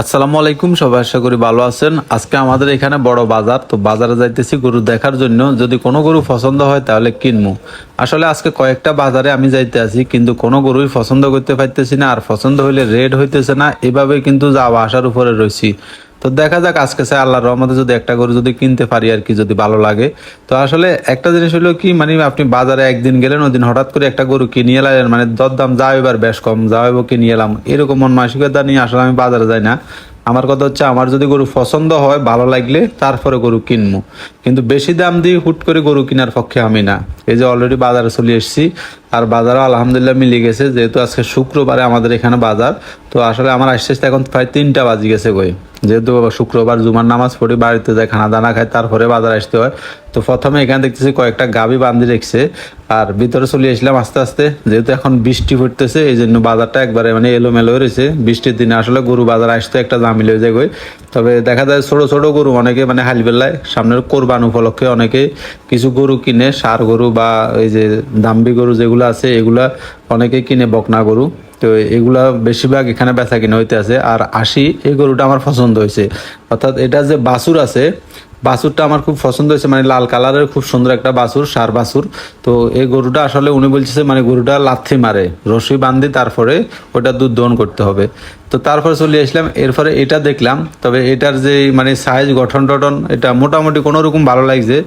আসসালামু আলাইকুম, সবাই আশা করি ভালো আছেন। আজকে আমাদের এখানে বড় বাজার, তো বাজারে যাইতেছি গরু দেখার জন্য। যদি কোনো গরু পছন্দ হয় তাহলে কিনবো আসলে আজকে কয়েকটা বাজারে আমি যাইতে আছি, কিন্তু কোনো গরুই পছন্দ করতে পারতেছি না, আর পছন্দ হইলে রেড হইতেছে না, এভাবে কিন্তু যাওয়া আসার উপরে রয়েছি তো দেখা যাক আজকে সে আল্লাহর রহমতে যদি একটা গরু যদি কিনতে পারি আর কি, যদি ভালো লাগে। তো আসলে একটা জিনিস হলো কি মানে আপনি বাজারে একদিন গেলেন ওদিন হঠাৎ করে একটা গরু কিনিয়ে এলেন মানে দরদাম যা এবার বেশ কম, যা এবার কিনিয়ে এলাম, এরকম মন মানসিকতা নিয়ে আসলে আমি বাজারে যাই না। আমার কথা হচ্ছে, আমার যদি গরু পছন্দ হয়, ভালো লাগলে তারপরে গরু কিনবো। কিন্তু বেশি দাম দিয়ে হুট করে গরু কেনার পক্ষে আমি না। এই যে অলরেডি বাজারে চলে এসেছি, আর বাজারও আলহামদুলিল্লাহ মিলে গেছে, যেহেতু আজকে শুক্রবারে আমাদের এখানে বাজার, তো আসলে আমার আসতে আসতে এখন প্রায় তিনটা বাজি গেছে গই যেহেতু শুক্রবার জুমার নামাজ পড়ি বাড়িতে যায়, খানা দানা খায়, তারপরে বাজার আসতে হয়। তো প্রথমে এখানে দেখতেছি কয়েকটা গাবি বান্ধি রেখছে আর ভিতরে চলে আসলাম আস্তে আস্তে। যেহেতু এখন বৃষ্টি পড়তেছে, এই জন্য বাজারটা একবারে মানে এলোমেলো রয়েছে। বৃষ্টির দিনে আসলে গরু বাজার আসতে একটা জামিল হয়ে যায় তবে দেখা যায় ছোট ছোট গরু অনেকে মানে হালিবেলায় সামনের কোরবান উপলক্ষে অনেকে কিছু গরু কিনে, সার গরু বা এই যে দাম্বি গরু যেগুলো আছে, এগুলা অনেকে কিনে বকনা গরু। তো এগুলা বেশিরভাগ এখানে বেচা কিনা হইতে আছে আর আশি, এই গরুটা আমার পছন্দ হয়েছে অর্থাৎ এটা যে বাছুর আছে, বাছুরটা আমার খুব পছন্দ হয়েছে মানে লাল কালারের খুব সুন্দর একটা বাছুর, সার বাছুর। তো এই গরুটা আসলে উনি বলছে মানে গরুটা লাথি মারে, রশি বান্ধি তারপরে ওটা দুধ দহন করতে হবে। তো তারপরে চলে আসলাম, এরপরে এটা দেখলাম। তবে এটার যে মানে সাইজ গঠন টঠন এটা মোটামুটি কোনো রকম ভালো লাগছে।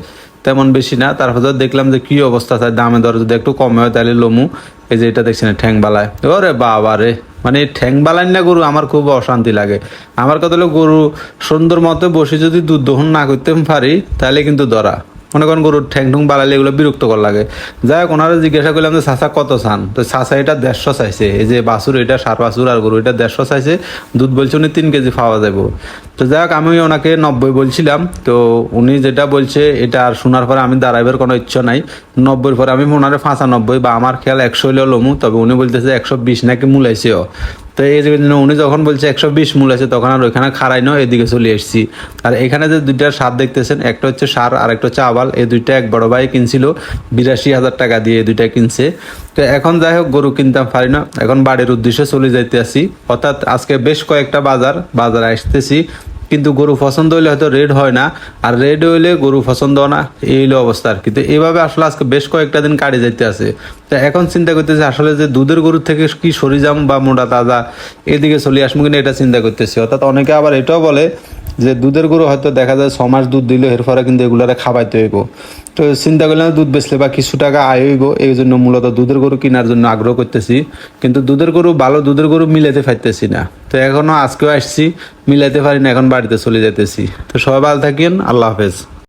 তেমন বেশি না। তারপর দেখলাম যে কি অবস্থা তাই দামে দর যদি একটু কমে হয় তাহলে লমু, এই যে এটা দেখছি না ঠ্যাং বালায় ওরে বাবা রে মানে ঠ্যাং বালায় না গরু আমার খুব অশান্তি লাগে। আমার কথা হলো গরু সুন্দর মতো বসে যদি দুধ দহন না করতে পারি, তাহলে কিন্তু ধরা। মনে করেন গরুর ঠ্যাং ঠুং বাড়ালে এগুলো বিরক্তকর লাগে। যাই হোক ওনারা জিজ্ঞাসা করলাম যে, চাচা, কত চান? তো চাচা এটা দেড়শো চাইছে। এই যে বাছুর, এটা সার বাছুর আর গরু, এটা দেড়শো চাইছে। দুধ বলছে উনি তিন কেজি পাওয়া যাব। তো যাই হোক আমি ওনাকে নব্বই বলছিলাম। তো উনি যেটা বলছে, এটা আর শোনার পরে আমি দাঁড়াইবার কোনো ইচ্ছা নাই। নব্বইয়ের পরে আমি ওনারে নব্বই বা আমার খেয়াল একশো হলেও লমু। তবে উনি বলতেছে একশো বিশ নাকি মূলাইছেও। তো এই জন্য উনি যখন বলছে একশো বিশ মূল আছে, তখন আর ওইখানে খাড়াই নয়, এদিকে চলে এসেছি। আর এখানে যে দুইটা সার দেখতেছেন, একটা হচ্ছে সার, আর একটা হচ্ছে আবাল। এই দুইটা এক বড় ভাই কিনছিল, বিরাশি হাজার টাকা দিয়ে এই দুইটা কিনছে। তো এখন যাই হোক, গরু কিনতাম, পারি না। এখন বাড়ির উদ্দেশ্যে চলে যাইতে আসি। অর্থাৎ আজকে বেশ কয়েকটা বাজার, বাজারে আসতেছি। কিন্তু গরু পছন্দ হইলে হয়তো রেড হয় না, আর রেড হইলে গরু পছন্দ না, এই হইল অবস্থা কিন্তু এভাবে আসলে আজকে বেশ কয়েকটা দিন কাটে যাইতে আছে। তো এখন চিন্তা করতেছি আসলে যে দুধের গরুর থেকে কি সরিজাম বা মোটা তাজা এদিকে চলে আসব কিনা এটা চিন্তা করতেছি। অর্থাৎ অনেকে আবার এটাও বলে যে দুধের গরু হয়তো দেখা যায় ছ মাস দুধ দিলে এর পরে কিন্তু এগুলারে খাবাইতে হইব। তো চিন্তা করলাম দুধ বেচলে বা কিছু টাকা আয় হইব, এই জন্য মূলত দুধের গরু কেনার জন্য আগ্রহ করতেছি। কিন্তু দুধের গরু, ভালো দুধের গরু মিলাতে পারতেছি না। তো এখনও আজকেও আসছি, মিলাতে পারি না, এখন বাড়িতে চলে যেতেছি। তো সবাই ভালো থাকেন, আল্লাহ হাফেজ।